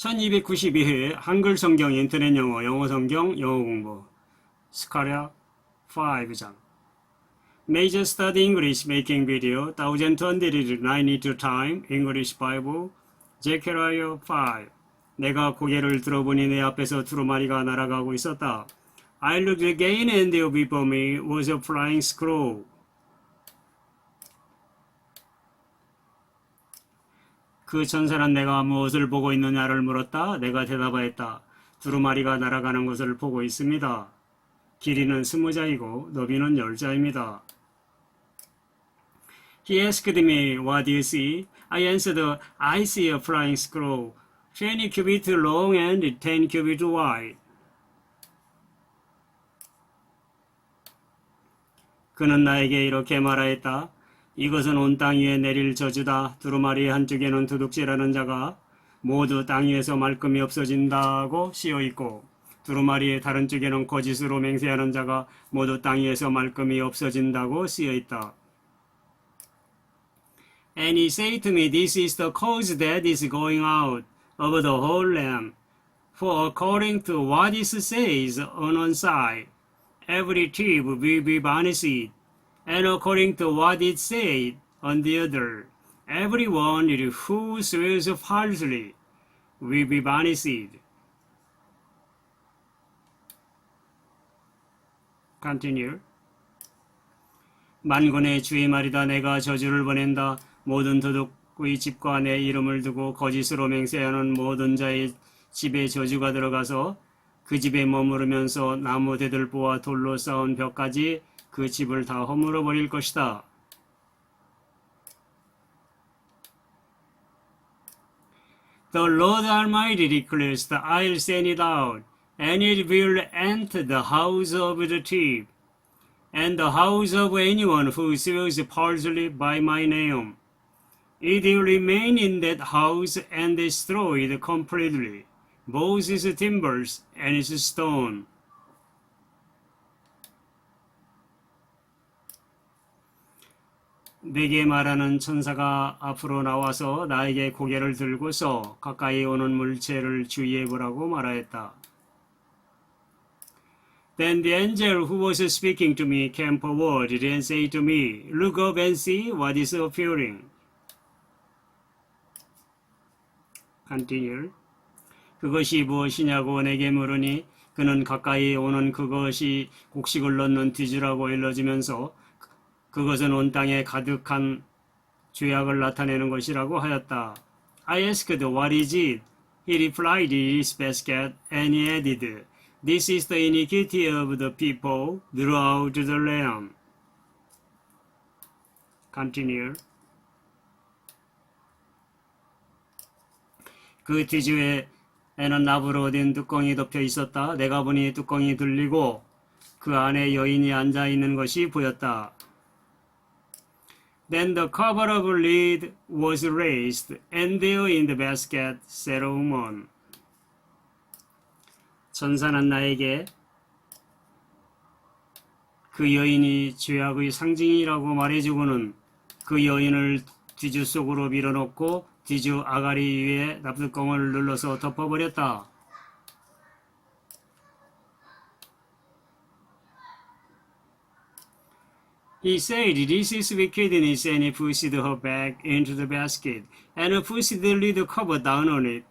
1292회 한글 성경 인터넷 영어 영어 성경 영어 공부 스카랴 5장 Major Study English Making Video 1292 Time English Bible 제케라이어 5 내가 고개를 들어보니 내 앞에서 두루마리가 날아가고 있었다. I looked again and there before me was a flying scroll. 그 천사는 내가 무엇을 보고 있느냐를 물었다. 내가 대답하였다. 두루마리가 날아가는 것을 보고 있습니다. 길이는 스무 자이고 너비는 열 자입니다. He asked me, What do you see? I answered, I see a flying scroll, 20 cubits long and 10 cubits wide. 그는 나에게 이렇게 말하였다. 이것은 온 땅 위에 내릴 저주다. 두루마리 한쪽에는 도둑질하는 자가 모두 땅 위에서 말끔히 없어진다고 쓰여 있고 두루마리의 다른 쪽에는 거짓으로 맹세하는 자가 모두 땅 위에서 말끔히 없어진다고 쓰여 있다. And he said to me, This is the cause that is going out of the whole land. For according to what it says on one side, every tip will be banished, and according to what it said on the other, everyone who swears falsely will be banished. Continue. 만군의 주의 말이다 내가 저주를 보낸다 모든 도둑의 집과 내 이름을 두고 거짓으로 맹세하는 모든 자의 집에 저주가 들어가서 그 집에 머무르면서 나무 대들보와 돌로 쌓은 벽까지 그 집을 다 허물어 버릴 것이다. The Lord Almighty declares that I'll send it out, and it will enter the house of the thief, and the house of anyone who swears falsely by my name. It will remain in that house and destroyed completely, both its timbers and its stone. 내게 말하는 천사가 앞으로 나와서 나에게 고개를 들고서 가까이 오는 물체를 주의해 보라고 말하였다. Then the angel who was speaking to me came forward and said to me, Look up and see what is appearing. Continue. 그것이 무엇이냐고 내게 물으니 그는 가까이 오는 그것이 곡식을 넣는 뒤주라고 일러주면서 그것은 온 땅에 가득한 죄악을 나타내는 것이라고 하였다. I asked, What is it? He replied, It is basket, and he added, This is the iniquity of the people throughout the land. Continue. 그 뒤주에는 나무로 된 뚜껑이 덮여 있었다. 내가 보니 뚜껑이 들리고 그 안에 여인이 앉아 있는 것이 보였다. Then the cover of lid was raised, and there in the basket sat a woman. 천사는 나에게 그 여인이 죄악의 상징이라고 말해주고는 그 여인을 뒤주 속으로 밀어넣고 뒤주 아가리 위에 납뚜껑을 눌러서 덮어버렸다. He said, This is wickedness, and he pushed her back into the basket, and pushed the lid cover down on it.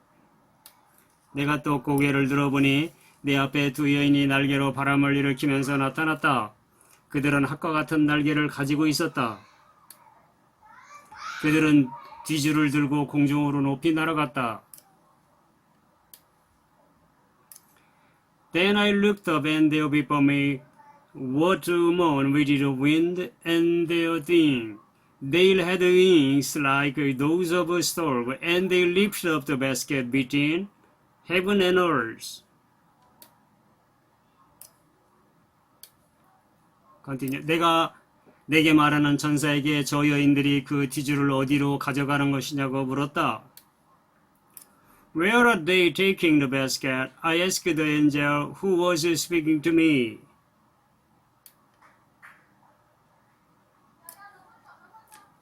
내가 또 고개를 들어보니 내 앞에 두 여인이 날개로 바람을 일으키면서 나타났다. 그들은 학과 같은 날개를 가지고 있었다. 그들은 뒤줄을 들고 공중으로 높이 날아갔다. Then I looked up and there before me men with the wind and their thing. They had wings like those of a stork, and they lifted up the basket between heaven and earth. Continue. 내가 내게 말하는 천사에게 저 여인들이 그 티주를 어디로 가져가는 것이냐고 물었다. Where are they taking the basket? I asked the angel who was speaking to me.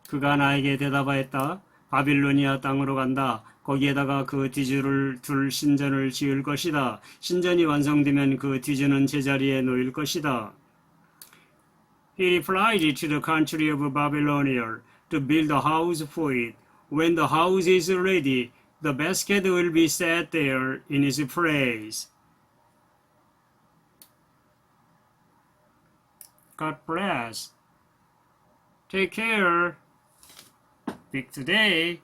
그가 나에게 대답하였다. 바빌로니아 땅으로 간다. 거기에다가 그 뒤주를 둘 신전을 지을 것이다. 신전이 완성되면 그 뒤주는 제자리에 놓일 것이다. He replied to the country of Babylonia to build a house for it. When the house is ready, the basket will be set there in its place. God bless. Take care. topic today.